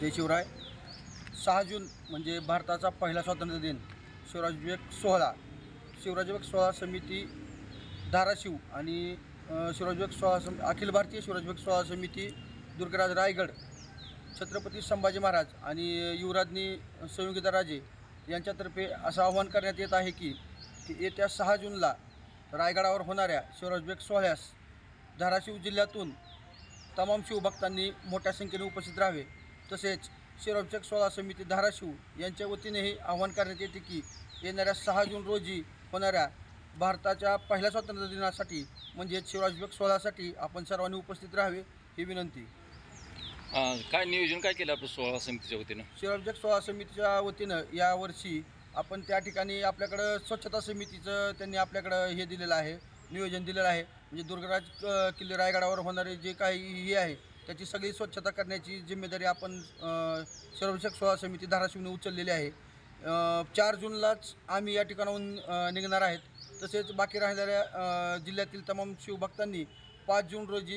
जय शिवराय सहा जून म्हणजे भारताचा पहिला स्वातंत्र्य दिन. शिवराजविवेक सोहळा. शिवराजविवेक सोहळा समिती धाराशिव आणि अ, शिवराजविवेक सोहळा सम अखिल भारतीय शिवराजविवेक सोहळा समिती दुर्गराज रायगड छत्रपती संभाजी महाराज आणि युवराज्ञी संयोगिता राजे यांच्यातर्फे असं आवाहन करण्यात येत आहे की की येत्या सहा जूनला रायगडावर होणाऱ्या शिवराजविवेक सोहळ्यास धाराशिव जिल्ह्यातून तमाम शिवभक्तांनी मोठ्या संख्येने उपस्थित राहावे. तसेच शिवराजविवेक सोहळा समिती धाराशिव यांच्या वतीनेही आवाहन करण्यात येते की येणाऱ्या सहा जून रोजी होणाऱ्या भारताच्या पहिल्या स्वातंत्र्य दिनासाठी म्हणजेच शिवराजविवेक सोहळ्यासाठी आपण सर्वांनी उपस्थित राहावे ही विनंती. काय नियोजन काय केलं आपलं सोळा समितीच्या वतीनं? शिवराजविवेक सोहळा समितीच्या वतीनं यावर्षी आपण त्या ठिकाणी आपल्याकडं स्वच्छता समितीचं त्यांनी आपल्याकडं हे दिलेलं आहे नियोजन दिलेलं आहे. म्हणजे दुर्गराज किल्ले रायगडावर होणारे जे काही हे आहे त्याची सगळी स्वच्छता करण्याची जिम्मेदारी आपण शिवराजविवेक सोहळा समिती धाराशिवने उचललेली आहे. चार जूनलाच आम्ही या ठिकाणाहून निघणार आहेत. तसेच बाकी राहिलेल्या जिल्ह्यातील तमाम शिवभक्तांनी पाच जून रोजी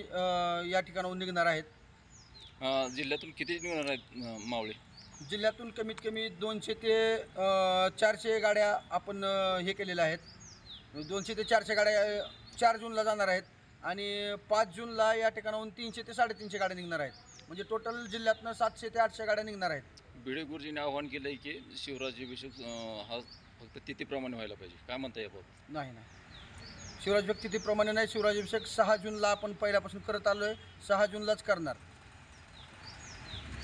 या ठिकाणाहून निघणार आहेत. अं, जिल्ह्यातून किती निघणार आहेत अं, मावळे? जिल्ह्यातून कमीत कमी दोनशे ते अ, चारशे गाड्या आपण अ, हे केलेल्या आहेत. दोनशे ते चारशे गाड्या अ, चार जूनला जाणार आहेत. आणि पाच जूनला या ठिकाणाहून तीनशे ते साडेतीनशे गाड्या निघणार आहेत. म्हणजे टोटल जिल्ह्यातनं सातशे ते आठशे गाड्या निघणार आहेत. भिडे गुरुजीने आवाहन केलं आहे की शिवराज्याभिषेक अं, हा फक्त तिथीप्रमाणे व्हायला पाहिजे. काय म्हणता याबाबत? नाही नाही. शिवराज व्यक्तिप्रमाणे नाही. शिवराजाभिषेक सहा जूनला आपण पहिल्यापासून करत आलो आहे सहा जूनलाच करणार.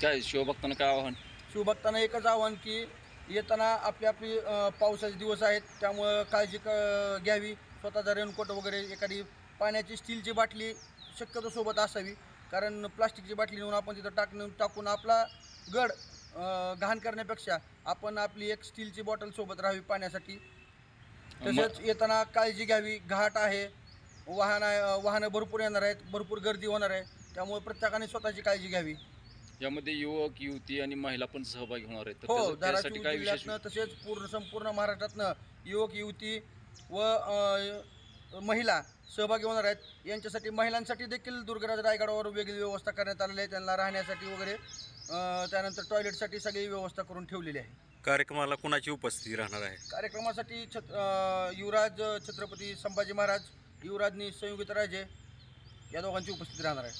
काय शिवभक्तांना काय आव्हान? शिवभक्तांना एकच आव्हान की येताना आपली आपली अ, पावसाचे दिवस आहेत. त्यामुळं काळजी क घ्यावी. स्वतःचा रेनकोट वगैरे एखादी पाण्याची स्टीलची बाटली शक्यतो सोबत असावी. कारण प्लास्टिकची बाटली नेऊन आपण तिथं टाकून टाकून आपला गड घाण करण्यापेक्षा आपण आपली एक स्टीलची बॉटल सोबत राहावी पाण्यासाठी. तसेच येताना काळजी घ्यावी. घाट आहे. वाहन वाहनं भरपूर येणार आहेत. भरपूर गर्दी होणार आहे. त्यामुळे प्रत्येकाने स्वतःची काळजी घ्यावी. यामध्ये युवक युवती आणि महिला पण सहभागी होणार आहेत. हो धाराशिव जिल्ह्यातनं तसेच पूर्ण संपूर्ण महाराष्ट्रातनं युवक युवती व महिला सहभागी होणार आहेत. यांच्यासाठी महिलांसाठी देखील दुर्गराज रायगडावर वेगळी व्यवस्था करण्यात आलेली आहे. त्यांना राहण्यासाठी वगैरे त्यानंतर टॉयलेटसाठी सगळी व्यवस्था करून ठेवलेली आहे. कार्यक्रमाला कुणाची उपस्थिती राहणार आहे? कार्यक्रमासाठी छत युवराज छत्रपती संभाजी महाराज युवराजनी संयुगित राजे या दोघांची उपस्थिती राहणार आहे.